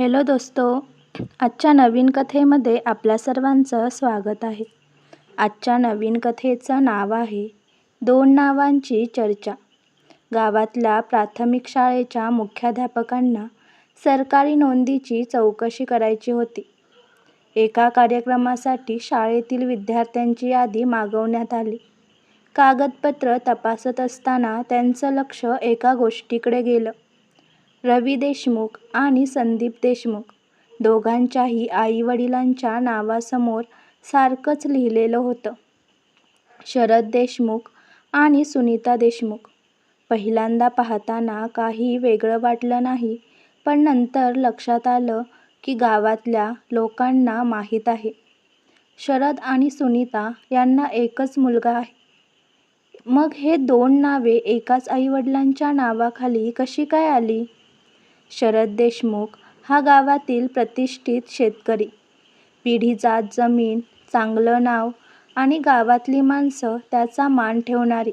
Hello दोस्तो आजच्या नवीन कथेमध्ये आपल्या सर्वांचं स्वागत आहे. आजच्या नवीन कथेचं नाव आहे दोन नावांची चर्चा. गावातल्या प्राथमिक शाळेच्या मुख्याध्यापकांना सरकारी नोंदीची चौकशी करायची होती. एका कार्यक्रमासाठी शाळेतील विद्यार्थ्यांची यादी मागवण्यात आली. कागदपत्र तपासत असताना त्यांचं लक्ष एका गोष्टीकडे गेलं. रवी देशमुख आणि संदीप देशमुख दोघांच्याही आईवडिलांच्या नावासमोर सारखंच लिहिलेलं होतं. शरद देशमुख आणि सुनीता देशमुख. पहिल्यांदा पाहताना काही वेगळं वाटलं नाही पण नंतर लक्षात आलं की गावातल्या लोकांना माहीत आहे. शरद आणि सुनीता यांना एकच मुलगा आहे. मग हे दोन नावे एकाच आईवडिलांच्या नावाखाली कशी काय आली? शरद देशमुख हा गावातील प्रतिष्ठित शेतकरी. पिढीजात जमीन, चांगलं नाव आणि गावातली माणसं त्याचा मान ठेवणारी.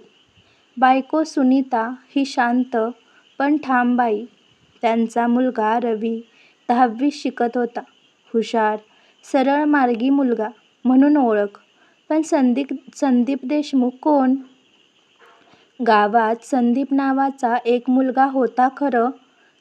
बायको सुनीता ही शांत पण ठाम बाई. त्यांचा मुलगा रवी दहावीत शिकत होता. हुशार, सरळ मार्गी मुलगा म्हणून ओळख. पण संदीप संदीप देशमुख कोण? गावात संदीप नावाचा एक मुलगा होता खरं,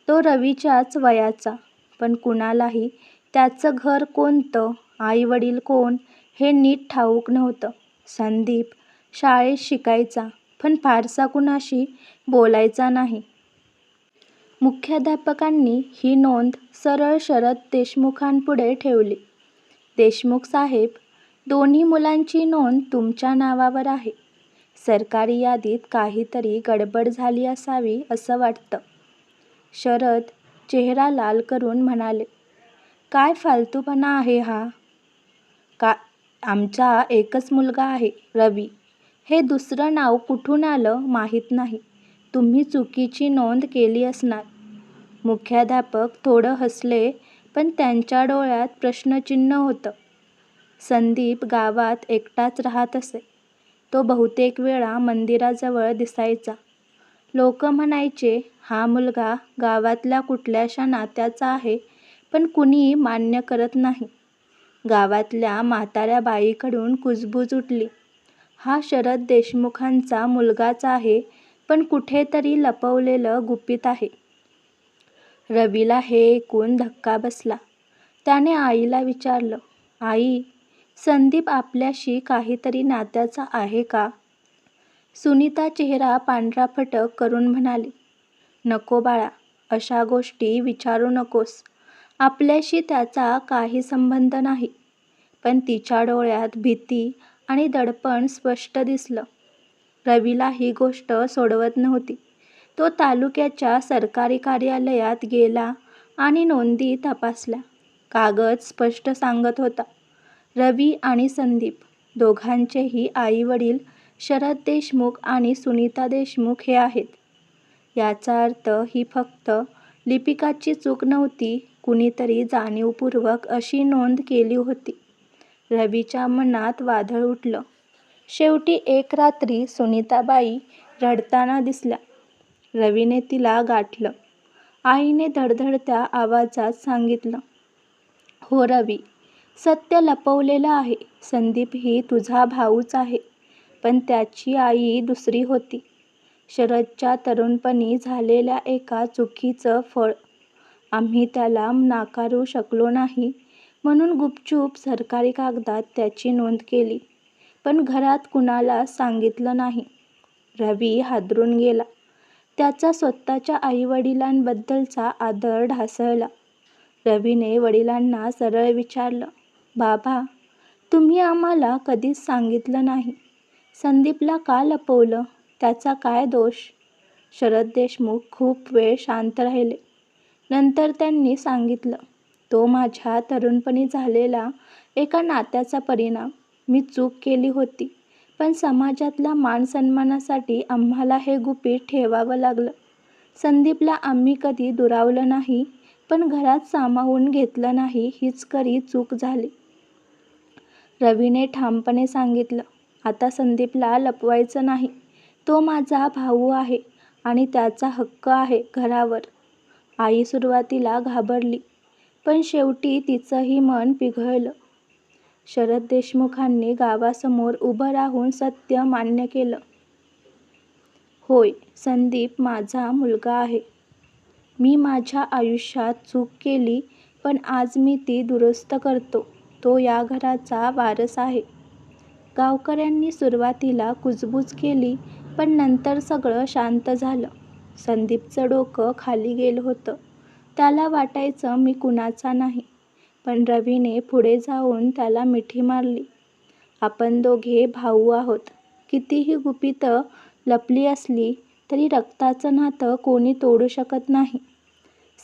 तो रवीच्याच वयाचा. पण कुणालाही त्याचं घर कोणतं, आई-वडील कोण हे नीट ठाऊक नव्हतं. संदीप शाळेत शिकायचा पण फारसा कुणाशी बोलायचा नाही. मुख्याध्यापकांनी ही नोंद सरळ शरद देशमुखांपुढे ठेवली. देशमुख साहेब, दोन्ही मुलांची नोंद तुमच्या नावावर आहे. सरकारी यादीत काहीतरी गडबड झाली असावी असं वाटतं. शरद चेहरा लाल करून म्हणाले. काय फालतूपणा आहे हा? का आमचा एकच मुलगा आहे रवी. हे दुसरं नाव कुठून आलं माहीत नाही. तुम्ही चुकीची नोंद केली असणार. मुख्याध्यापक थोडं हसले पण त्यांच्या डोळ्यात प्रश्नचिन्ह होतं. संदीप गावात एकटाच राहत असे. तो बहुतेक वेळा मंदिराजवळ दिसायचा. लोक म्हणायचे हा मुलगा गावातल्या कुठल्याशा नात्याचा आहे पण कुणी मान्य करत नाही. गावातल्या म्हाताऱ्या बाईकडून कुजबूज उठली. हा शरद देशमुखांचा मुलगाच आहे पण कुठेतरी लपवलेलं गुपित आहे. रवीला हे ऐकून धक्का बसला. त्याने आईला विचारलं, आई, संदीप आपल्याशी काहीतरी नात्याचा आहे का? सुनीता चेहरा पांढरा फटक करून म्हणाली, नको बाळा, अशा गोष्टी विचारू नकोस. आपल्याशी त्याचा काही संबंध नाही. पण तिच्या डोळ्यात भीती आणि दडपण स्पष्ट दिसलं. रवीला ही गोष्ट सोडवत नव्हती. तो तालुक्याच्या सरकारी कार्यालयात गेला आणि नोंदी तपासल्या. कागद स्पष्ट सांगत होता. रवी आणि संदीप दोघांचेही आई-वडील शरद देशमुख आणि सुनीता देशमुख हे आहेत. याचा अर्थ ही फक्त लिपिकाची चूक नव्हती कुणीतरी जाणीवपूर्वक अशी नोंद केली होती. रवीच्या मनात वादळ उठलं. शेवटी एक रात्री सुनीताबाई रडताना दिसल्या. रवीने तिला गाठलं. आईने धडधडत्या आवाजात सांगितलं, हो रवी, सत्य लपवलेलं आहे. संदीप ही तुझा भाऊच आहे. पण त्याची आई दुसरी होती. शरदच्या तरुणपणी झालेल्या एका चुकीचं फळ. आम्ही त्याला नाकारू शकलो नाही म्हणून गुपचूप सरकारी कागदात त्याची नोंद केली. पण घरात कुणाला सांगितलं नाही. रवी हादरून गेला. त्याचा स्वतःच्या आईवडिलांबद्दलचा आदर ढासळला. रवीने वडिलांना सरळ विचारलं, बाबा, तुम्ही आम्हाला कधीच सांगितलं नाही. संदीपला का लपवलं? त्याचा काय दोष? शरद देशमुख खूप वेळ शांत राहिले. नंतर त्यांनी सांगितलं, तो माझ्या तरुणपणी झालेला एका नात्याचा परिणाम. मी चूक केली होती पण समाजातल्या मान-सन्मानासाठी आम्हाला हे गुपित ठेवावं लागलं. संदीपला आम्ही कधी दुरावलं नाही पण घरात सामावून घेतलं नाही हीच खरी चूक झाली. रवीने ठामपणे सांगितलं, आता संदीपला लपवायचं नाही. तो माझा भाऊ आहे आणि त्याचा हक्क आहे घरावर. आई सुरुवातीला घाबरली पण शेवटी तिचंही मन पिघळलं. शरद देशमुखांनी गावासमोर उभं राहून सत्य मान्य केलं. होय, संदीप माझा मुलगा आहे. मी माझ्या आयुष्यात चूक केली पण आज मी ती दुरुस्त करतो. तो या घराचा वारस आहे. गावकऱ्यांनी सुरुवातीला कुजबूज केली पण नंतर सगळं शांत झालं. संदीपचं डोकं खाली गेलं होतं. त्याला वाटायचं मी कुणाचा नाही. पण रवीने पुढे जाऊन त्याला मिठी मारली. आपण दोघे भाऊ आहोत. कितीही गुपितं लपली असली तरी रक्ताचं नातं कोणी तोडू शकत नाही.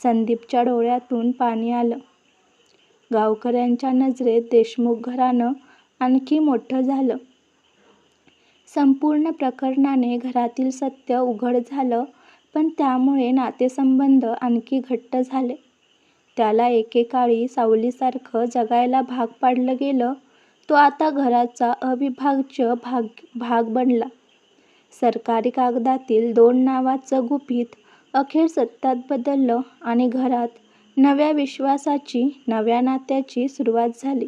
संदीपच्या डोळ्यातून पाणी आलं. गावकऱ्यांच्या नजरेत देशमुख घराणं आणखी मोठं झालं. संपूर्ण प्रकरणाने घरातील सत्य उघड झालं पण त्यामुळे नातेसंबंध आणखी घट्ट झाले. त्याला एकेकाळी सावलीसारखं जगायला भाग पाडलं गेलं तो आता घराचा अविभाज्य भाग भाग बनला. सरकारी कागदातील दोन नावाचं गुपित अखेर सत्यात बदललं आणि घरात नव्या विश्वासाची, नव्या नात्याची सुरुवात झाली.